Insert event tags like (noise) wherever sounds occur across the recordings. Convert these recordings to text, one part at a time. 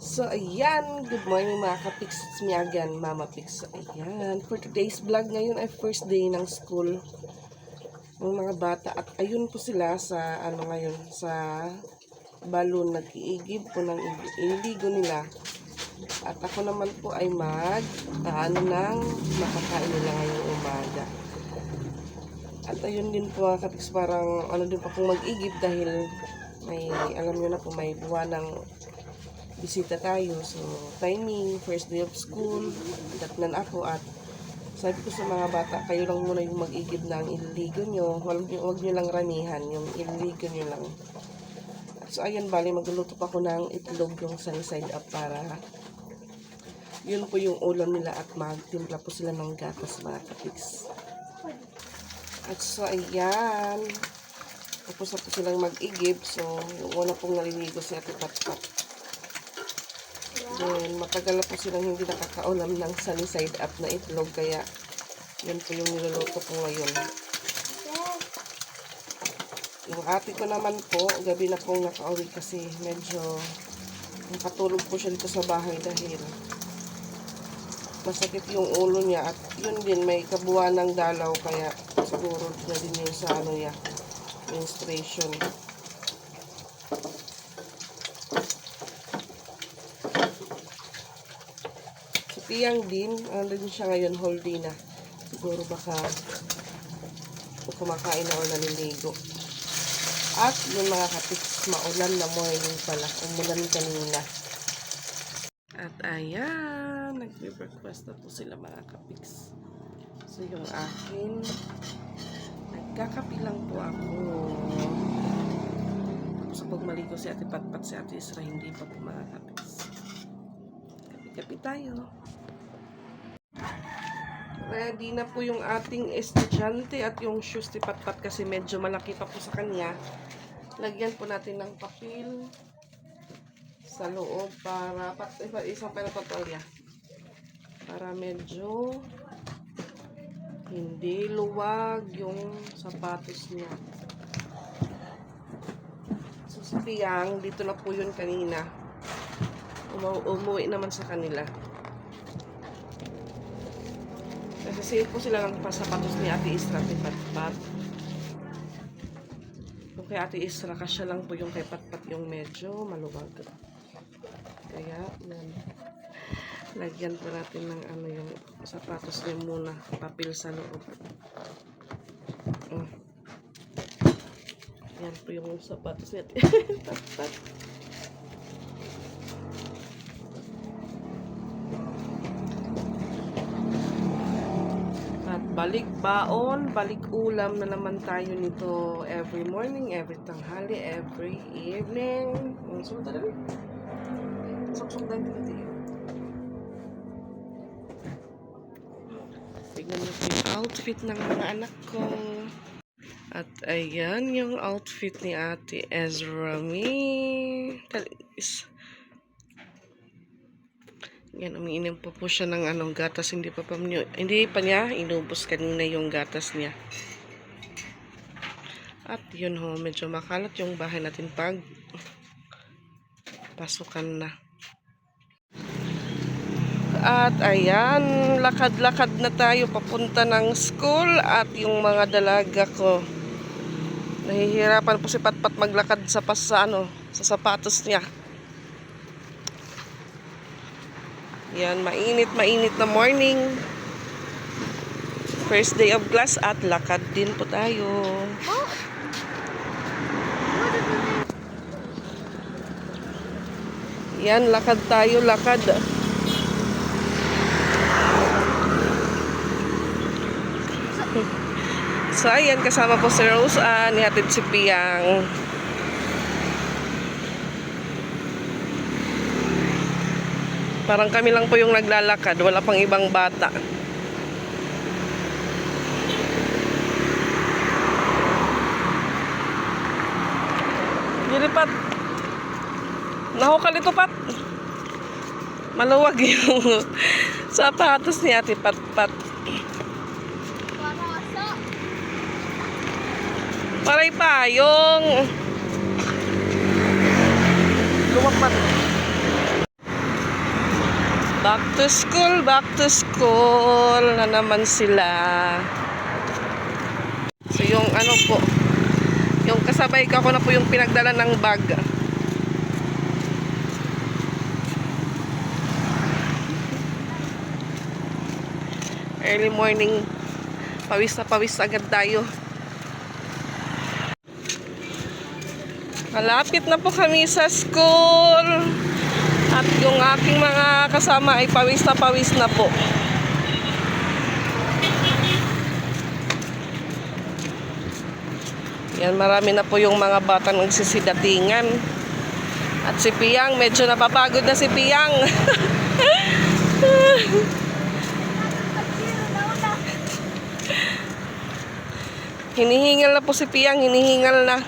So, ayan. Good morning mga kapix. It's me again, Mama Pix. So, ayan. For today's vlog ngayon ay first day ng school ng mga bata. At ayun po sila sa, ano ngayon, sa balon. Nag-iigib po ng iligo nila. At ako naman po ay mag, ano ng makakain nila ngayong umaga. At ayun din po mga kapix, parang ano din pa pong mag-igib dahil may, alam nyo na po, may buwan ng bisita tayo. So, timing, first day of school, datnan ako at sabi ko sa mga bata, kayo lang muna yung mag-igib ng ililigo nyo. Huwag nyo, huwag nyo lang ramihan, yung ililigo nyo lang. So, ayan, bali, magluluto pa ako ng itlog yung sunny side up para yun po yung ulam nila at magtimpla po sila ng gatas mga kapiks. At so, ayan. Tapos na po silang mag-igib. So, yung una pong naliligo si Ate Patpat. Then, matagal na po silang hindi nakakaulam ng sunny side up na itlog. Kaya, yun po yung niluluto ko ngayon. Yung ate ko naman po, gabi na pong nakauwi kasi medyo nakatulog po siya dito sa bahay dahil masakit yung ulo niya at yun din may kabuuan ng dalaw kaya siguro na din yung sa ano niya menstruation. Piyang din, ano din siya ngayon, whole day na. Siguro baka kumakain na o naliligo. At yung mga katiks, maulan na morning pala. Umulan kanina. At ayan, nagbe-breakfast na po sila mga kapiks. So yung akin, nagkakapi lang po ako. Tapos pag maligo si Ate Patpat, si Ate Isra, hindi pa po mga kapiks. Kapi-kapi tayo. Ready na po yung ating estudyante at yung shoes ni Patpat kasi medyo malaki pa po sa kanya. Lagyan po natin ng papel sa loob para pat, isang pera patolya. Para medyo hindi luwag yung sapatos niya. So, si Piyang, dito na po yun kanina. Umu umuwi naman sa kanila. Save po sila ng pasapatos ni Ate Isra at ni Patpat. Yung kay Ate Isra, kasya lang po yung kay Patpat yung medyo maluwag. Kaya, yan. Lagyan po natin ng ano yung sapatos niya muna. Papel sa loob. Mm. Yan po yung sapatos niya. (laughs) Patpat. At balik baon, balik ulam na naman tayo nito every morning, every tanghali, every evening. Ang sunod na rin. Sok-sok na dito. Tignan niyo yung outfit ng mga anak ko. At ayan yung outfit ni Ate Ezra Me. Talis. Yan, umiinom pa po siya ng anong gatas. Hindi pa pa, hindi pa niya inubos kanina yung gatas niya. At yun ho, medyo makalat yung bahay natin pag pasukan na. At ayan, lakad-lakad na tayo papunta ng school at yung mga dalaga ko. Nahihirapan po si Patpat maglakad sa pas sa ano, sa sapatos niya. Yan, mainit, mainit na morning. First day of class at lakad din po tayo. Yan, lakad tayo, lakad. (laughs) So, ayan, kasama po si Rose Ann, nihatid si Piyang. Parang kami lang po yung naglalakad, wala pang ibang bata. Dili pat. Nahukal ito pat. Maluwag yung (laughs) sapatos ni Ate Pat Pat. Paray pa, yung lumapat. Back to school, back to school na naman sila. So yung ano po, yung kasabay ko ako na po yung pinagdala ng bag. Early morning, pawis na pawis agad tayo. Malapit na po kami sa school. At yung aking mga kasama ay pawis na pawis na po. Yan, marami na po yung mga batang nagsisidatingan. At si Piyang, medyo napapagod na si Piyang. (laughs) hinihingal na po si Piyang, hinihingal na.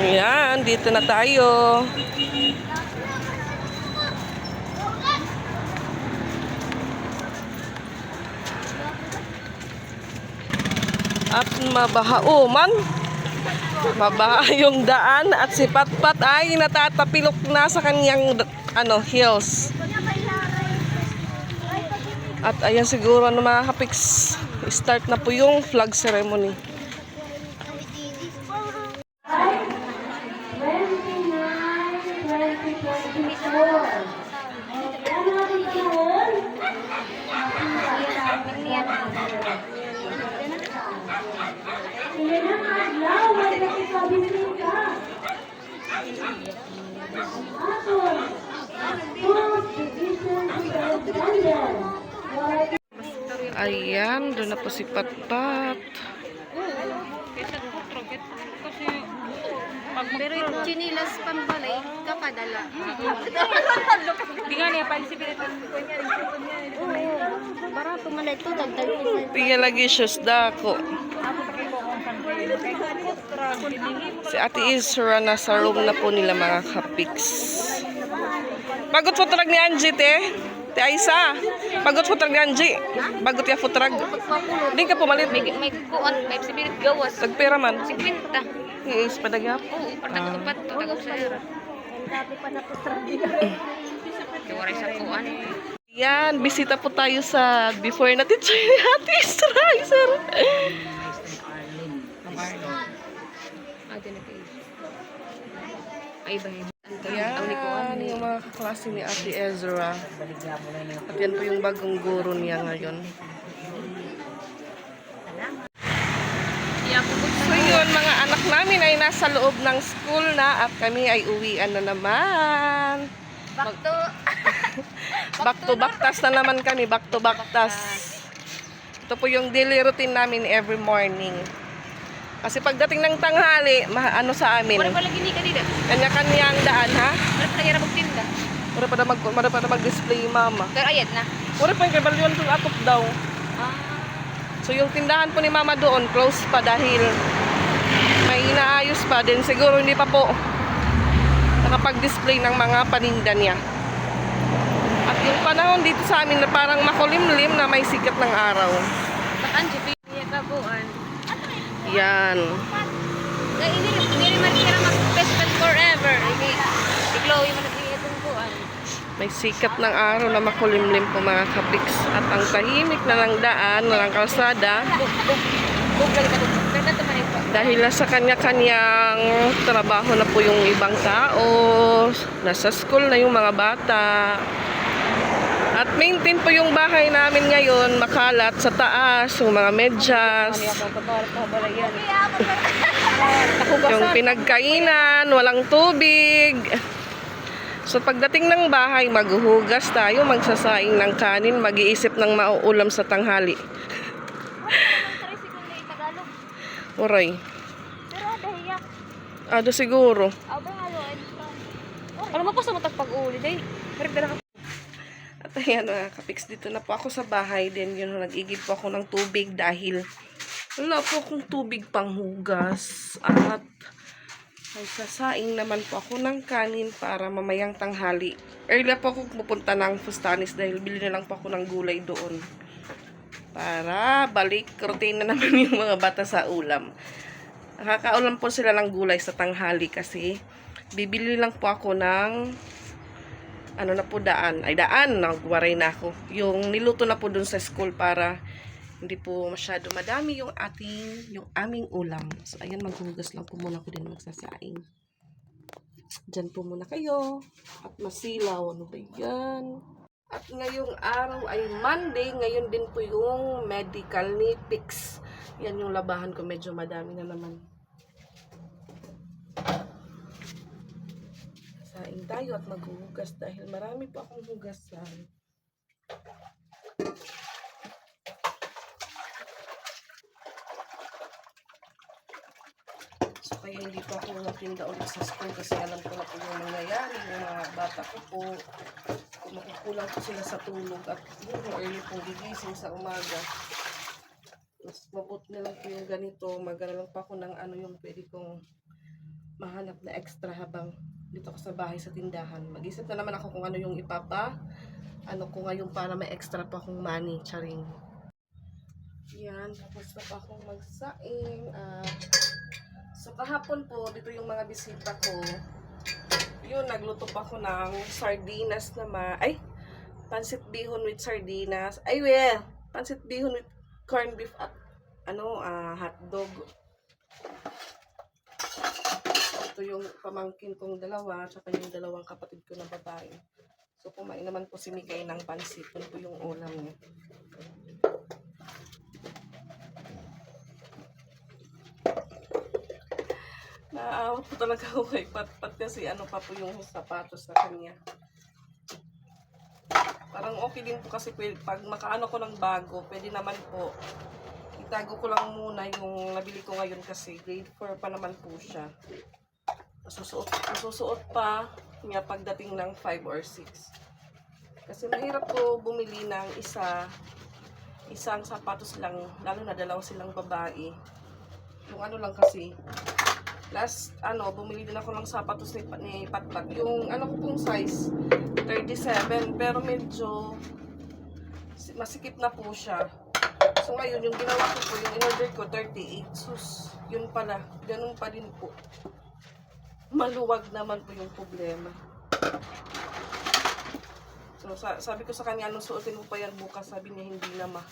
Ayan, dito na tayo. At mabaha. Oh, man. Mabaha (laughs) yung daan at si Patpat ay natatapilok na sa kanyang ano, hills. At ayan siguro ano mga kapiks, start na po yung flag ceremony. 2024. Ayan, na po Patpat. Pero yung chinilas pambalay, kakadala. Di nga niya, palisipilit. Barato man ito, dagdag isa. Tiga lagi shoes dako. Si Ate Isra nasa room na po nila mga kapiks. Bagot futrag ni Angie, te. Te Aisa. Bagot futrag ni Angie. Bagot ya futrag. Di ka pumalit. May, may kuan, may sipilit gawas. Nagpera man. 50. Iis padagap. Oo, patang upat to, tagaw sa era. dati pa na to sa Kaya sa kuan. Yan, bisita po tayo sa before na teacher ni Ate kayo. Ay, ba yun? Yan, yung mga kaklase ni Ate Ezra. At yan po yung bagong guro niya ngayon. So yun, mga anak namin ay nasa loob ng school na at kami ay uwian na naman. Back to, (laughs) Back to backtas na naman kami, back to backtas. Ito po yung daily routine namin every morning. Kasi pagdating ng tanghali, ma- ano sa amin, Wala pala gini ka dito. kanya-kanyang daan ha. Wala pala kaya magtinda. Wala pa na mag wala pa na mag-display mama. Pero ayat na. Wala pa yung kabalyon kung atop daw. Ah, So yung tindahan po ni mama doon, close pa dahil may inaayos pa din. Siguro hindi pa po nakapag-display ng mga paninda niya. At yung panahon dito sa amin na parang makulimlim na may sikat ng araw. bakan si Pia kabuan. Yan. May sikat ng araw na makulimlim po mga kapiks. At ang tahimik na ng daan, ng kalsada, dahil nasa kanya-kanyang trabaho na po yung ibang tao, nasa school na yung mga bata. At maintain po yung bahay namin ngayon, makalat sa taas, yung mga medyas, yung pinagkainan, walang tubig. So pagdating ng bahay, maghuhugas tayo, magsasaing ng kanin, mag-iisip ng mauulam sa tanghali. Oray. Pero dahiya. Ado siguro. Aba nga Alam mo pa sa matag pag-uli day. Pero ka. At ayan mga kapiks, dito na po ako sa bahay. Then yun, nag-igib po ako ng tubig dahil wala po akong tubig pang hugas. At Ay, sasaing naman po ako ng kanin para mamayang tanghali. Early po ako pupunta ng Fustanis dahil bili na lang po ako ng gulay doon. Para balik routine na naman (laughs) yung mga bata sa ulam. Nakakaulam po sila ng gulay sa tanghali kasi bibili lang po ako ng ano na po daan. Ay daan, nagwaray na ako. Yung niluto na po dun sa school para hindi po masyado madami yung ating, yung aming ulam. So, ayan, maghuhugas lang po muna ko din magsasaing. Diyan po muna kayo. At masilaw. Ano ba yan? At ngayong araw ay Monday. Ngayon din po yung medical ni Pix. Yan yung labahan ko. Medyo madami na naman. Saing tayo at maghuhugas dahil marami pa akong hugasan. So, kaya hindi po ako natinda ulit sa school kasi alam ko na po yung mangyayari. Yung mga bata ko po, makukulang po sila sa tulog at siguro early pong gigising sa umaga. Mas mabuti na lang po yung ganito. Magana lang pa ako ng ano yung pwede kong mahanap na extra habang dito ako sa bahay sa tindahan. Mag-isip na naman ako kung ano yung ipapa. Ano ko ngayon para may extra pa akong money. Charing. Yan. Tapos na pa akong magsaing. At So kahapon po, dito yung mga bisita ko. Yun, nagluto pa ako ng sardinas na ma... Ay! Pansit bihon with sardinas. Ay, well! Pansit bihon with corned beef at ano, ah, hotdog. Ito yung pamangkin kong dalawa, tsaka yung dalawang kapatid ko na babae. So, kumain naman po si Mikay ng pansit. Yun po yung ulam niya. Naawa po talaga ako kay Patpat kasi ano pa po yung sapatos sa kanya. Parang okay din po kasi pwede, pag makaano ko ng bago, pwede naman po itago ko lang muna yung nabili ko ngayon kasi grade 4 pa naman po siya. Masusuot, masusuot pa niya pagdating ng 5 or 6. Kasi mahirap po bumili ng isa, isang sapatos lang, lalo na dalawa silang babae. Yung ano lang kasi, last ano, bumili din ako ng sapatos ni, ni Patpat. Yung ano ko pong size, 37. Pero medyo si- masikip na po siya. So ngayon, yung ginawa ko po, yung in-order ko, 38. Sus, yun pala. Ganun pa din po. Maluwag naman po yung problema. So, sa- sabi ko sa kanya, anong suotin mo pa yan bukas? Sabi niya, hindi na ma.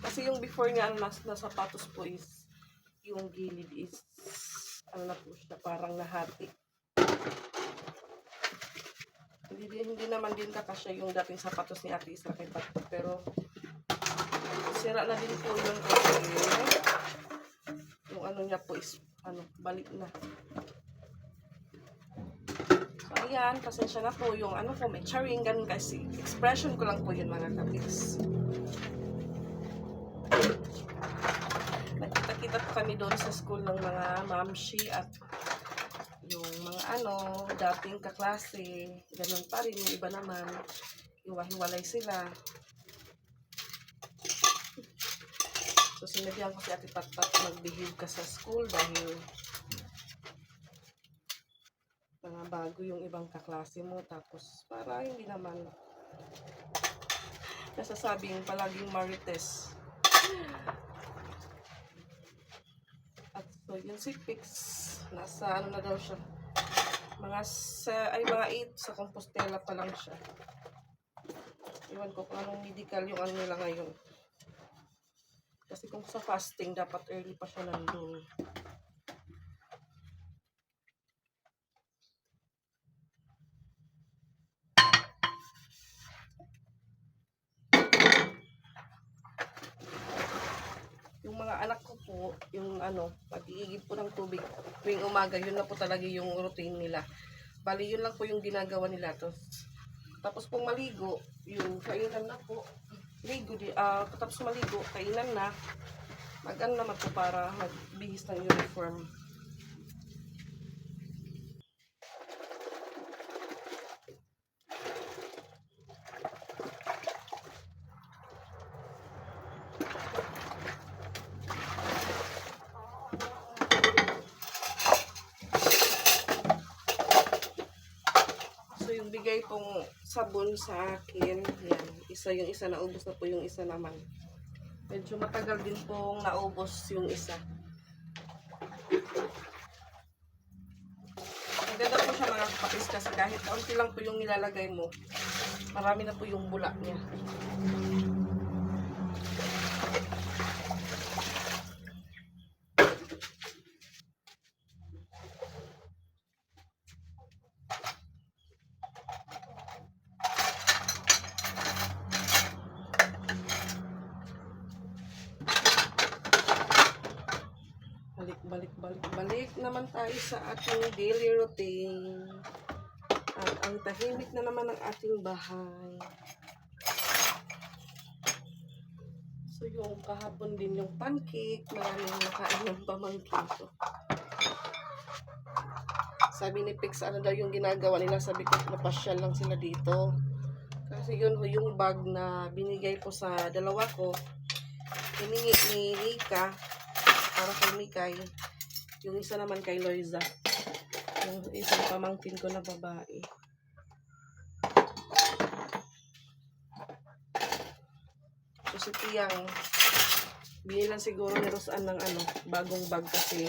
Kasi yung before niya, ano, nas, na sapatos po is, yung gilid is, ano na po siya, parang nahati. Hindi, din- hindi naman din kakasya yung dating sapatos ni Ate Isra kay Pato, pero sira na din po yun kasi yung ano niya po is, ano, balik na. So, ayan, pasensya na po yung ano ko, may charing, ganun kasi expression ko lang po yun mga kapiks. Nakita-kita po kami doon sa school ng mga mamshi at yung mga ano, dating kaklase, ganun pa rin, yung iba naman, iwahiwalay sila. So, sinabihan ko si Ate Patpat mag-behave ka sa school dahil mga bago yung ibang kaklase mo. Tapos, para hindi naman nasasabing palaging marites. At so, yun si Pix, nasa ano na daw siya. Mga sa, ay mga 8 sa Compostela pa lang siya. Iwan ko kung anong medical yung ano nila ngayon. Kasi kung sa fasting, dapat early pa siya nandun. Mga anak ko po, yung ano, pag-iigib po ng tubig tuwing umaga, yun na po talaga yung routine nila. Bali, yun lang po yung ginagawa nila. Tapos, tapos pong maligo, yung kainan na po, ligo, di, ah, tapos maligo, kainan na, mag-ano naman po para magbihis ng uniform. binigay pong sabon sa akin. Yan. Isa yung isa, naubos na po yung isa naman. Medyo matagal din pong naubos yung isa. Maganda po siya mga kapatid kasi kahit kaunti lang po yung nilalagay mo, marami na po yung bula niya. Balik, balik, balik, balik naman tayo sa ating daily routine. At ang tahimik na naman bahay. So yung kahapon din yung pancake, maraming nakain ng pamangkin ko. Sabi ni Pix, ano daw yung ginagawa nila? Sabi ko, napasyal lang sila dito. Kasi yun yung bag na binigay ko sa dalawa ko, hiningi ni Nika, para kay Mikay. Yung isa naman kay Loiza. Yung isang pamangkin ko na babae. Si Tiyang, binilan siguro ni Rosan ng ano, bagong bag kasi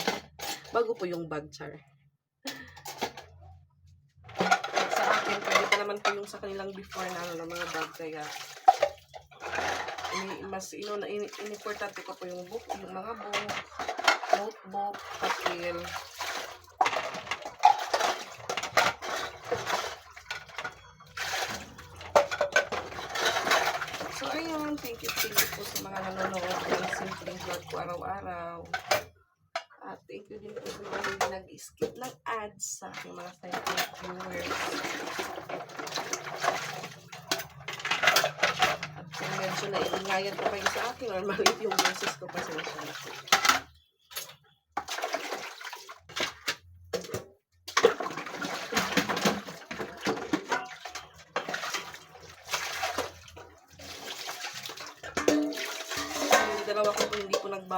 bago po yung bag, char. Sa akin, pwede pa naman po yung sa kanilang before na ano, na mga bag, kaya ini, mas ino ini, importante ko po yung book, yung mga book, notebook, papel. So, ayun. Thank you, thank you po sa mga nanonood ng simpleng vlog ko araw-araw. At thank you din po sa mga nag-skip ng ads sa aking mga silent viewers. At kung medyo naiingayan po kayo sa akin or yung boses ko, pasensya na po. Yung dalawa ko po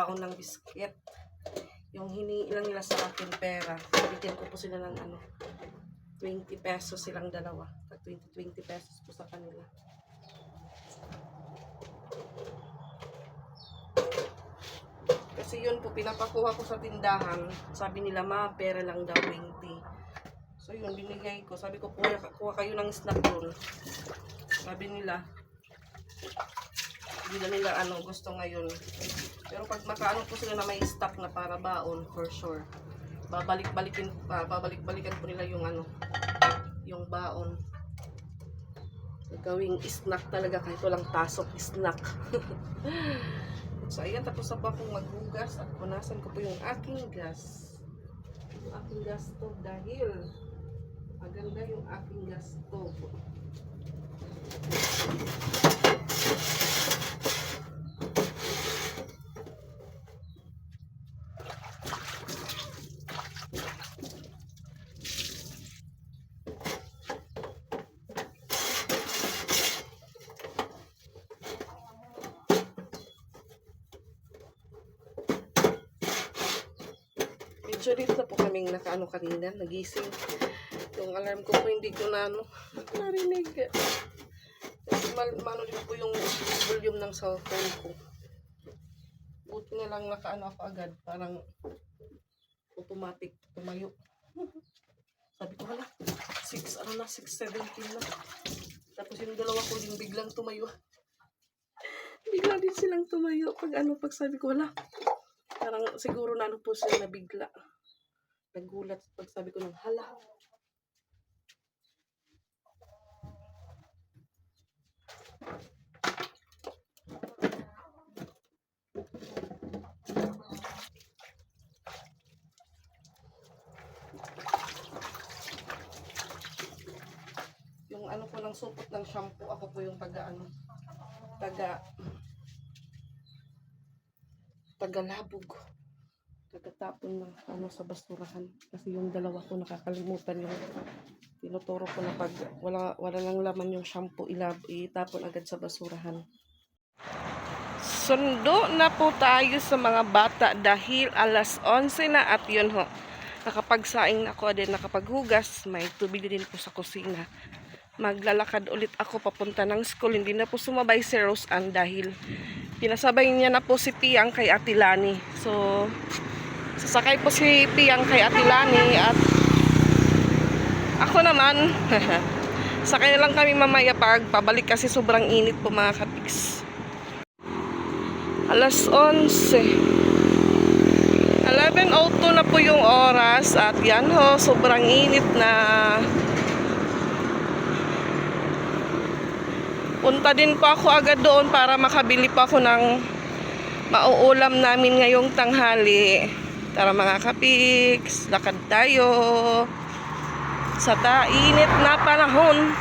nagbaon ng biscuit. Yung hinihingi lang nila sa akin pera. Bigyan ko po sila ng ano, 20 pesos silang dalawa. Tag 20, 20 pesos po sa kanila. Kasi yun po, pinapakuha ko sa tindahan. Sabi nila, ma, pera lang daw 20. So yun, binigay ko. Sabi ko, kuha, kuha kayo ng snack doon. Sabi nila, hindi na nila ano, gusto ngayon. Pero pag makaano po sila na may stock na para baon, for sure. Babalik-balikin, pa babalik-balikan po nila yung ano, yung baon. Gawing snack talaga kahit walang pasok, snack. (laughs) so ayan, tapos na po akong maghugas at punasan ko po yung aking gas. Yung aking gas stove dahil maganda yung aking gas stove. Medyo late na po kaming nakaano kanina, nagising. Yung alarm ko po hindi ko na ano, (laughs) narinig. Mal, mano din po yung volume ng cellphone ko. Buti na lang nakaano ako agad, parang automatic tumayo. (laughs) Sabi ko, hala, 6, ano na, 6.17 na. Tapos yung dalawa ko din biglang tumayo. (laughs) Bigla din silang tumayo. Pag ano, pag sabi ko, wala, Parang siguro na ano po sila nabigla. Nagulat pag sabi ko ng hala. Yung ano po ng supot ng shampoo, ako po yung taga ano, taga tagalabog tagatapon ng ano sa basurahan kasi yung dalawa ko nakakalimutan yung tinuturo ko na pag wala wala lang laman yung shampoo ilab itapon agad sa basurahan Sundo na po tayo sa mga bata dahil alas 11 na at yun ho nakapagsaing na ako din nakapaghugas may tubig din po sa kusina maglalakad ulit ako papunta ng school. Hindi na po sumabay si Rose Ann dahil pinasabay niya na po si Piang kay Ate Lani. So, sasakay po si Piang kay Ate Lani at ako naman, (laughs) sakay na lang kami mamaya pag pabalik kasi sobrang init po mga kapiks. Alas 11. 11.02 na po yung oras at yan ho, sobrang init na. Punta din po ako agad doon para makabili pa ako ng mauulam namin ngayong tanghali. Tara mga kapiks, lakad tayo sa tainit na panahon.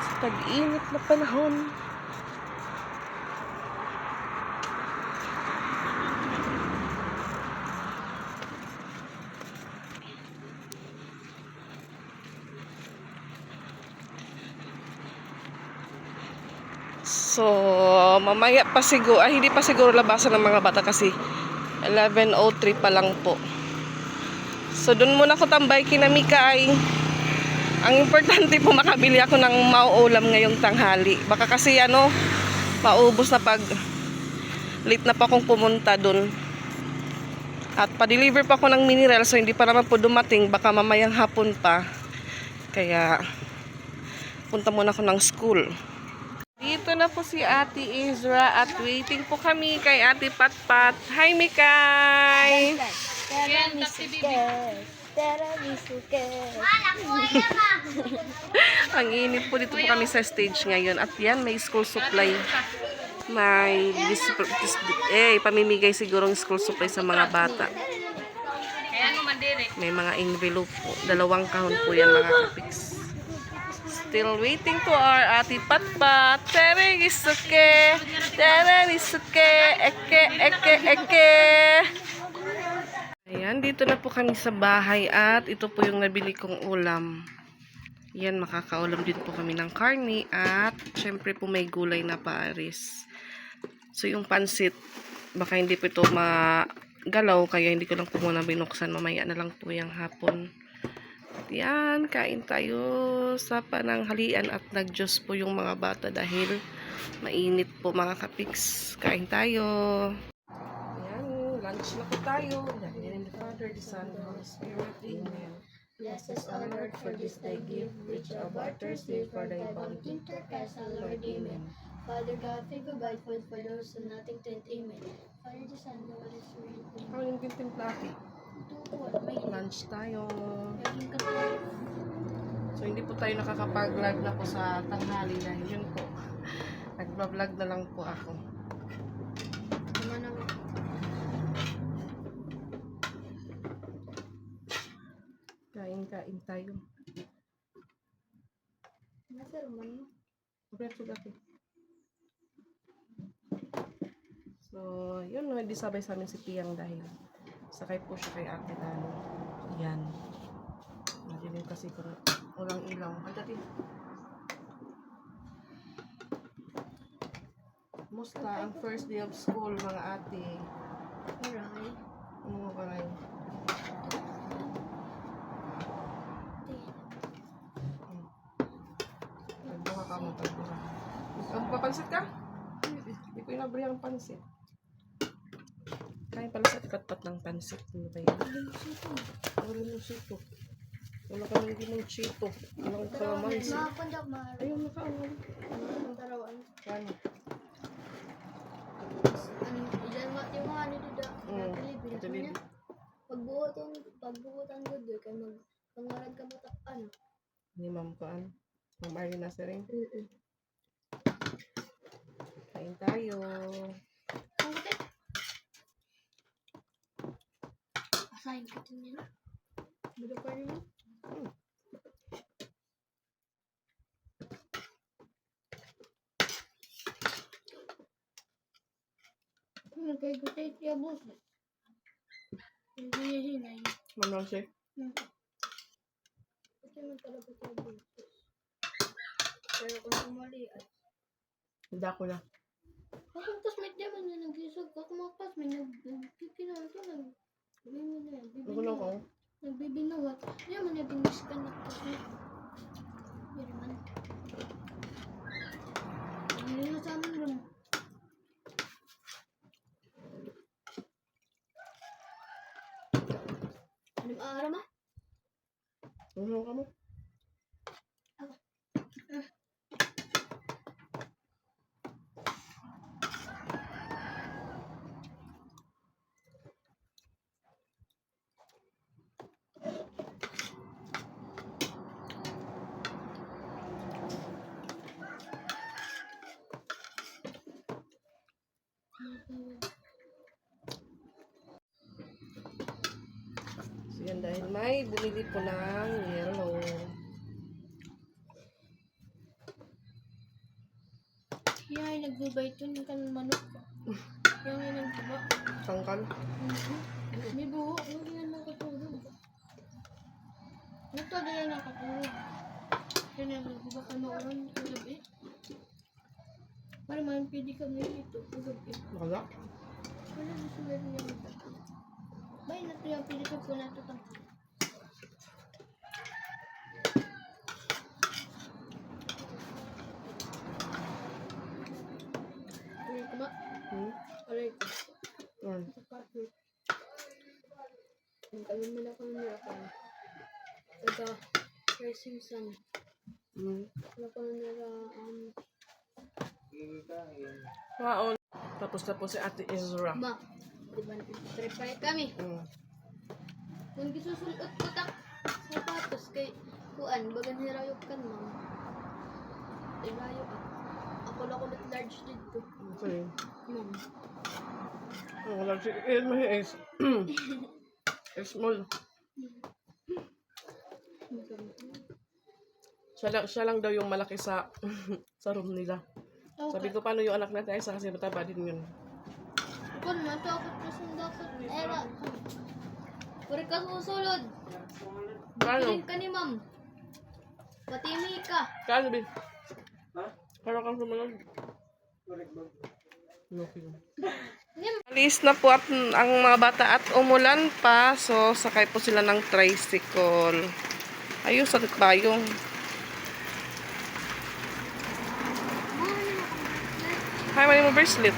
Sa tag-init na panahon. So, mamaya pa siguro, ah, hindi pa siguro labasan ng mga bata kasi 11.03 pa lang po. So, dun muna ako tambay kina Mikay. Ang importante po makabili ako ng mauulam ngayong tanghali. Baka kasi ano, maubos na pag late na pa akong pumunta dun. At pa-deliver pa ako ng mineral so hindi pa naman po dumating. Baka mamayang hapon pa. Kaya, punta muna ako ng school. Dito na po si Ate Ezra at waiting po kami kay Ate Patpat. Hi, Mikay! Tara, misuket. Tara. Ang init po dito po kami sa stage ngayon. At yan, may school supply. May eh, pamimigay siguro ng school supply sa mga bata. Dire. May mga envelope po. Dalawang kahon po yan mga kapiks. Still waiting to our ati patpat. Tere gisuke. Tere gisuke. Eke, eke, eke. Ayan, dito na po kami sa bahay at ito po yung nabili kong ulam. Yan, makakaulam din po kami ng karni at syempre po may gulay na paris. So yung pansit, baka hindi po ito magalaw kaya hindi ko lang po muna binuksan. Mamaya na lang po yung hapon. At yan, kain tayo sa pananghalian at nag-Diyos po yung mga bata dahil mainit po mga kapiks. Kain tayo. Ayan, lunch na po tayo. In the Father, the Son, the Holy Spirit. Amen. Bless us, O Lord, for this thy gift, which of our thirsty for thy bounty, to Christ our Lord. Amen. Father God, may provide food for those who nothing to eat. Amen. Father, the Son, the Holy Spirit. Amen. Ano yung tintimplati? May Lunch tayo. So, hindi po tayo nakakapag-vlog na po sa tanghali dahil yun po. (laughs) Nagba-vlog na lang po ako. Kain-kain tayo. Nasa ruman mo. Dati. So, yun, hindi sabay sa amin si Piang dahil sakay po siya kay ate Lalo. Yan. Madilim kasi kung walang ilaw. Ay, dati. Musta ang first day of school, mga ate? Aray. Ano ba rin? Tagbuha ka mo, tagbuha. Ang papansit ka? Hindi ko inabri ang pansit. Kaya pala sa patpat ng pansit. Ano ba yun? Wala yung sito. Wala ka nang ginang chito. Walang kalamansi. Makapundak maaari. Ayun, nakaawal. Tarawan. Kano? Ano, ilan mo yung mga ano dito. Nakalibi. din. Pagbuhutan, pagbuhutan ko doon, kaya mag, pangarad ka mo ano. Ni ma'am ko ano. Ma'am Arlie na rin. Oo. Kain tayo. Asahin ka din yan. Budo pa rin mo. Nagkay-gutay siya boss. Hindi hinay. Manon siya. Kasi magkalabot siya boss. Pero kung sumali at Hindi ako na. Akong classmate naman na nag-isog ko. Kung mga classmate, nagkikinan ko. Nagbibinawat. Hindi naman nag-inis ka na classmate. Hindi naman. araw ma. Ano ka mo? So yan dahil may bumili po ng yellow. Yan ay nagbubay ito ng kan manok. Yan ay nagbuba. Tangkal. May buho. Hindi naman katulog. Ito din ang katulog. Yan ang nagbuba ka noon kagabi. Para man pwede kami dito kagabi. Wala. Wala na sila niya ito. Bay, yung pili ko po nato to. Alay ko ba? Hmm? Alay ko. Hmm. Sa partner. Ang kami mo na kami nila ka. Taga Rising Sun. Hmm. Wala ko na nila um, Wow. Tapos tapos si Ate Ezra. ba prepare kami? Hmm. Kung gisusulot ko tak sapatos kay kuan bagan hirayop kan ma'am. Hirayop ako. Ako lang ko large dito. Okay. Ma'am. Oh, wala si Elma is small. Siya lang, siya lang daw yung malaki sa (laughs) sa room nila. Sabi ko, paano yung anak natin? Ay, sa kasi mataba din yun. Kun na to ako to sundakot era. Puri ka susulod. Paano? Kilin ka ni ma'am. Patimi ka. Paano, Bin? Ha? Para kang sumunod. Okay. Alis na po at ang mga bata at umulan pa. So, sakay po sila ng tricycle. Ayos, sakit ba yung... Hi, mali mo bracelet.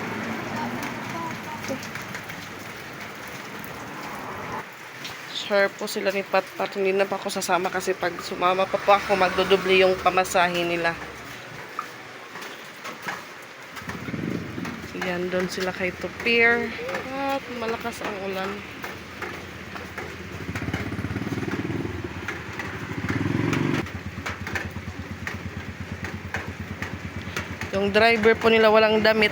Sure po sila ni Pat Pat. Hindi na pa ako sasama kasi pag sumama pa po ako, magdodoble yung pamasahe nila. Yan, doon sila kay Tupir. At malakas ang ulan. Yung driver po nila walang damit.